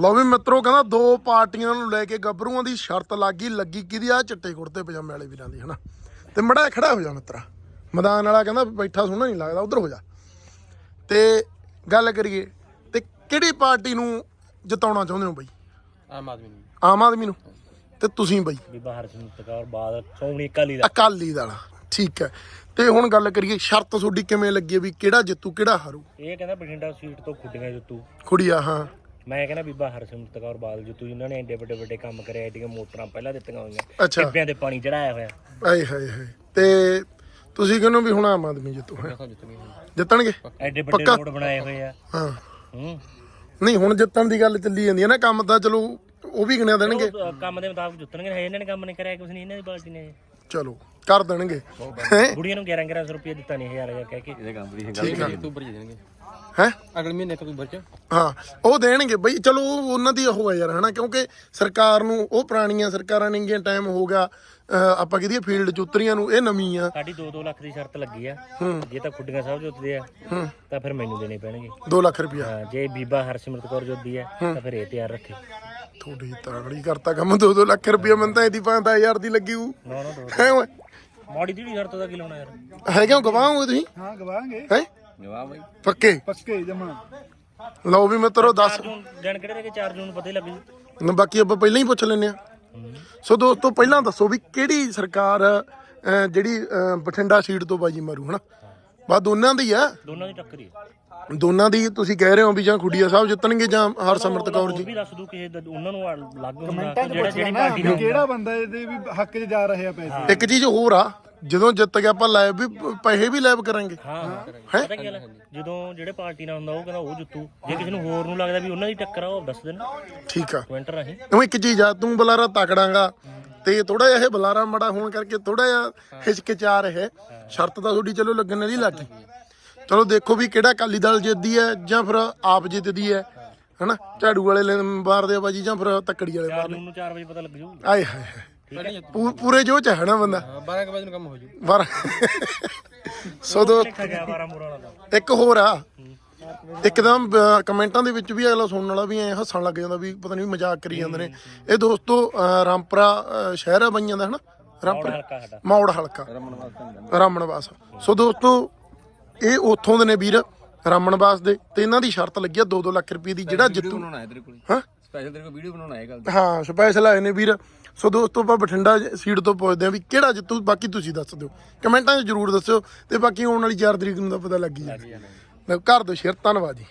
ਲਓ ਵੀ ਮਿੱਤਰੋ ਕਹਿੰਦਾ ਦੋ ਪਾਰਟੀਆਂ ਨੂੰ ਲੈ ਕੇ ਗੱਭਰੂਆਂ ਦੀ ਸ਼ਰਤ ਲੱਗੀ ਲੱਗੀ ਕਿਹਦੀ? ਆ ਚਿੱਟੇ ਕੁੜਤੇ ਪਜਾਮੇ ਵਾਲੇ ਵੀਰਾਂ ਦੀ ਹਨਾ? ਤੇ ਮੜਾ ਖੜਾ ਹੋ ਜਾ ਮਿੱਤਰਾ। ਮੈਦਾਨ ਵਾਲਾ ਕਹਿੰਦਾ ਬੈਠਾ ਸੋਹਣਾ ਨਹੀਂ ਲੱਗਦਾ ਉਧਰ ਹੋ ਜਾ। ਤੇ ਗੱਲ ਕਰੀਏ ਤੇ ਕਿਹੜੀ ਪਾਰਟੀ ਨੂੰ ਜਿਤਾਉਣਾ ਚਾਹੁੰਦੇ ਹੋ ਬਈ? ਆਮ ਆਦਮੀ ਨੂੰ। ਆਮ ਆਦਮੀ ਨੂੰ। ਤੇ ਤੁਸੀਂ ਬਈ? ਬੀਬਾ ਹਰਸਿਮਰਤ ਕੌਰ ਬਾਦਲ ਸ਼੍ਰੋਮਣੀ ਅਕਾਲੀ ਦਾ ਅਕਾਲੀ ਦਲ ਠੀਕ ਹੈ। ਤੇ ਹੁਣ ਗੱਲ ਕਰੀਏ ਸ਼ਰਤ ਤੁਹਾਡੀ ਕਿਵੇਂ ਲੱਗੀ ਵੀ ਕਿਹੜਾ ਜਿੱਤੂ ਕਿਹੜਾ ਹਾਰੂ? ਇਹ ਕਹਿੰਦਾ ਬਠਿੰਡਾ ਸੀਟ ਤੋਂ ਖੁੱਡੀਆਂ ਜੁੱਤੂ। ਖੁੜੀਆ ਹਾਂ। ਮੈਂ ਕਹਿੰਦਾ ਬੀਬਾ ਹਰਸਿਮਰਤ ਕੌਰ ਬਾਦਲ ਜੁੱਤੂ ਜਿਨ੍ਹਾਂ ਨੇ ਐਡੇ ਵੱਡੇ ਵੱਡੇ ਕੰਮ ਕਰੇ ਐਡੀਆਂ ਮੋਟਰਾਂ ਪਹਿਲਾਂ ਦਿੱਤੀਆਂ ਹੋਈਆਂ ਅੱਛਾ। ਟਿੱਬਿਆਂ ਤੇ ਪਾਣੀ ਚੜਾਇਆ ਹੋਇਆ। ਆਏ ਹਾਏ ਹਾਏ। ਤੇ ਤੁਸੀਂ ਕਹਿੰਦੇ ਵੀ ਹੁਣ ਆਮ ਆਦਮੀ ਜਿੱਤੂ ਹੈ ਜਿੱਤਣਗੇ ਐਡੇ ਵੱਡੇ ਪੱਕਾ? ਰੋਡ ਬਣਾਏ ਹੋਏ ਆ। ਹਾਂ। ਹੂੰ। ਨਹੀਂ ਹੁਣ ਜਿੱਤਣ ਦੀ ਗੱਲ ਚੱਲੀ ਜਾਂਦੀ ਹੈ ਨਾ ਕੰਮ ਤਾਂ ਚਲੋ ਉਹ ਵੀ ਗਿਣਿਆ ਦੇਣਗੇ। ਉਹ, ਅ, ਕੰਮ ਦੇ ਮੁਤਾਬਕ ਜੁੱਤਣਗੇ ਹਜੇ ਇਹਨਾਂ ਨੇ ਕੰਮ ਨਹੀਂ ਕਰਿਆ ਕੁਝ ਨਹੀਂ ਇਹਨਾਂ ਦੀ ਪਾਰਟੀ ਨੇ। ਚਲੋ ਕਰ ਦੇਣਗੇ। ਹੈ? ਬੁੜੀਆਂ ਨੂੰ 11 1100 ਰੁਪਏ ਦਿੱਤਾ ਨਹੀਂ ਹਜ਼ਾਰ ਹਜ਼ਾਰ ਕਹਿ ਕੇ। ਇਹਦੇ ਕੰਮ ਦੀ ਠੀਕ ਆ। ਅਕਤੂਬਰ ਚ ਦੇਣਗੇ। ਹੈ? ਅਗਲੇ ਮਹੀਨੇ ਅਕਤੂਬਰ ਚ। ਹਾਂ ਉਹ ਦੇਣਗੇ ਬਈ ਚਲੋ ਉਹ ਉਹਨਾਂ ਦੀ ਉਹ ਹੈ ਯਾਰ ਹਨਾ? ਕਿਉਂਕਿ ਸਰਕਾਰ ਨੂੰ ਉਹ ਪੁਰਾਣੀਆਂ ਸਰਕਾਰਾਂ ਨੇਗੀਆਂ ਟਾਈਮ ਹੋ ਗਿਆ ਅਹ ਆਪਾਂ ਕਹਦੀਏ ਫੀਲਡ ਚ ਉਤਰੀਆਂ ਨੂੰ ਇਹ ਨਵੀਂ ਆ। ਸਾਡੀ 2-2 ਲੱਖ ਦੀ ਸ਼ਰਤ ਲੱਗੀ ਆ। ਜੇ ਤਾਂ ਖੁੱਡੀਆਂ ਸਾਹਿਬ ਜੁੱਤਦੇ ਆ ਤਾਂ ਫਿਰ ਮੈਨੂੰ ਦੇਣੇ ਪੈਣਗੇ। 2 ਲੱਖ ਰੁਪਇਆ ਹਾਂ, ਜੇ ਬੀਬਾ ਹਰਸਿਮਰਤ ਕੌਰ ਜੁੱਤਦੀ ਆ ਤਾਂ ਫਿਰ ਇਹ ਤਿਆਰ ਰੱਖੇ। ਥੋੜੀ ਤਾਗੜੀ ਕਰਤਾ ਕੰਮ 2-2 ਲੱਖ ਰੁਪਇਆ ਮੈਨੂੰ ਤਾਂ ਇਹਦੀ 5000 ਦੀ ਲੱਗੀ ਹੂ ਨਾ ਨਾ ਦੋ ਹੈ ਓਏ? ਮਾੜੀ ਦੀ ਸ਼ਰਤ ਦਾ ਕੀ ਲਾਉਣਾ ਯਾਰ? ਹੈ ਕਿਉਂ ਗਵਾਓਗੇ ਤੁਸੀਂ? ਹਾਂ ਗਵਾਂਗੇ ਹੈ? ਜਵਾਬ ਬਾਈ। ਪੱਕੇ? ਪੱਕੇ ਜਮਾ। ਲਓ ਵੀ ਮਿੱਤਰੋ ਦੱਸ 4 ਜੂਨ ਦਿਨ ਕਿਹੜੇ ਰਹਿ ਗਏ? 4 ਜੂਨ ਨੂੰ ਪਤਾ ਹੀ ਲੱਗ ਜੂ ਬਾਕੀ ਆਪਾਂ ਪਹਿਲਾਂ ਹੀ ਪੁੱਛ ਲੈਨੇ ਆ ਸੋ ਦੋਸਤੋ ਪਹਿਲਾਂ ਦੱਸੋ ਵੀ ਕਿਹੜੀ ਸਰਕਾਰ ਅਹ, ਜਿਹੜੀ ਅਹ, ਬਠਿੰਡਾ ਸੀਟ ਤੋਂ ਬਾਜੀ ਮਾਰੂ ਹਨਾ? ਬਾ ਦੋਨਾਂ ਦੀ ਆ। ਦੋਨਾਂ ਦੀ ਟੱਕਰ ਹੀ ਆ। ਦੋਨਾਂ ਦੀ ਤੁਸੀਂ ਕਹਿ ਰਹੇ ਹੋ ਵੀ ਜਾਂ ਖੁੱਡੀਆ ਸਾਹਿਬ ਜਿੱਤਣਗੇ ਜਾਂ ਹਰਸਿਮਰਤ ਕੌਰ ਹੋਰ ਜੀ ਵੀ ਦੱਸ ਦੂ ਕਿਸੇ ਦਾ ਉਹਨਾਂ ਨੂੰ ਅਲੱਗ ਹੁੰਦਾ ਕਿ ਜਿਹੜਾ ਜਿਹੜੀ ਪਾਰਟੀ ਵੀ ਦਾ ਕਿਹੜਾ ਬੰਦਾ ਇਹਦੇ ਵੀ ਹੱਕ 'ਚ ਜਾ ਰਹੇ ਆ ਪੈਸੇ। ਇੱਕ ਚੀਜ਼ ਹੋਰ ਆ ਜਦੋਂ ਜਿੱਤ ਗਿਆ ਆਪਾਂ ਲਾਈਵ ਵੀ ਪ- ਪੈਸੇ ਵੀ ਲਾਈਵ ਕਰਾਂਗੇ। ਹਾਂ? ਪਤਾ ਕੀ ਗੱਲ ਆ? ਜਦੋਂ ਜਿਹੜੇ ਪਾਰਟੀ ਨਾਲ ਹੁੰਦਾ ਉਹ ਕਹਿੰਦਾ ਉਹ ਜਿੱਤੂ। ਜੇ ਕਿਸੇ ਨੂੰ ਹੋਰ ਨੂੰ ਲੱਗਦਾ ਵੀ ਉਹਨਾਂ ਦੀ ਟੱਕਰ ਆ ਉਹ ਦੱਸ ਦੇਣ। ਠੀਕ ਆ। ਕਮੈਂਟ ਰਾਹੀਂ। ਉਹ ਇੱਕ ਚੀਜ਼ ਆ ਤੂੰ ਬੁਲਾਰਾ ਤਕੜਾਂਗਾ। ਤੇ ਥੋੜਾ ਜਿਹਾ ਇਹ ਬੁਲਾਰਾ ਮੜਾ ਹੋਣ ਕਰਕੇ ਥੋੜਾ ਜਿਹਾ ਹਿਚਕਿਚਾ ਰਿਹਾ। ਸ਼ਰਤ ਤਾਂ ਤੁਹਾਡੀ ਚਲੋ ਲੱਗਣ ਨਹੀਂ ਲੱਗੀ ਚਲੋ ਦੇਖੋ ਵੀ ਕਿਹੜਾ ਅਕਾਲੀ ਦਲ ਜਿੱਤਦੀ ਹੈ ਜਾਂ ਫਿਰ ਆਪ ਜਿੱਤਦੀ ਹੈ ਹਨਾ? ਝਾੜੂ ਵਾਲੇ ਲੈ- ਮਾਰਦੇ ਆ ਬਾਜੀ ਜਾਂ ਫਿਰ ਤੱਕੜੀ ਵਾਲੇ 4 ਮਾਰਦੇ ਨੂੰ 4 ਵਜੇ ਪਤਾ ਲੱਗ ਜੂ ਆਏ ਹਾਏ ਪੂਰੇ ਜੋ ਚ ਹੈ ਨਾ ਬੰਦਾ। 12 ਵਜੇ ਨੂੰ ਕੰਮ ਹੋ ਜੂ ਪਰ ਸੋ ਦੋ। ਲਿਖਿਆ ਗਿਆ 12 ਮੂਰਾ ਵਾਲਾ ਦਾ ਇੱਕ ਹੋਰ ਆ। ਇੱਕਦਮ ਅਹ, ਕਮੈਂਟਾਂ ਦੇ ਵਿੱਚ ਵੀ ਅਗਲਾ ਸੁਣਨ ਵਾਲਾ ਵੀ ਐ ਹੱਸਣ ਲੱਗ ਜਾਂਦਾ ਵੀ ਪਤਾ ਨਹੀਂ ਮਜ਼ਾਕ ਕਰੀ ਜਾਂਦੇ ਨੇ। ਇਹ ਦੋਸਤੋ ਅਹ, ਰਾਮਪੁਰਾ ਅਹ, ਸ਼ਹਿਰ ਆ ਬਈਆਂ ਦਾ ਹਨਾ? ਰਾਮਪੁਰਾ ਹਲਕਾ ਸਾਡਾ। ਮੌੜ ਹਲਕਾ। ਰਾਮਣਵਾਸ ਸੋ ਦੋਸਤੋ ਇਹ ਉੱਥੋਂ ਦੇ ਨੇ ਵੀਰ ਰਾਮਣਵਾਸ ਦੇ। ਤੇ ਇਹਨਾਂ ਦੀ ਸ਼ਰਤ ਲੱਗੀ ਆ 2-2 ਲੱਖ ਰੁਪਏ ਦੀ ਜਿਹੜਾ ਜਿੱਤੂ। ਬਣਾਉਣਾ ਹੈ ਤੇਰੇ ਕੋਲ। ਹਾਂ? ਸਪੈਸ਼ਲ ਤੇਰੇ ਕੋਲ ਵੀਡੀਓ ਬਣਾਉਣਾ ਹੈ ਗੱਲ ਹਾਂ ਸਪੈਸ਼ਲ ਆਏ ਨੇ ਵੀਰ। ਸੋ ਦੋਸਤੋ ਆਪਾਂ ਬਠਿੰਡਾ ਸੀਟ ਤੋਂ ਪੁੱਛਦੇ ਆ ਵੀ ਕਿਹੜਾ ਜਿੱਤੂ ਬਾਕੀ ਤੁਸੀਂ ਦੱਸ ਦਿਓ। ਕਮੈਂਟਾਂ 'ਚ ਜਰੂਰ ਦੱਸਿਓ ਤੇ ਬਾਕੀ ਆਉਣ ਵਾਲੀ 4 ਤਰੀਕ ਨੂੰ ਤਾਂ ਪਤਾ ਲੱਗ ਹੀ ਜਾਣਾ। ਮੇਰੇ ਘਰ ਤੋਂ ਸ਼ੇਰ ਧੰਨਵਾਦ ਜੀ।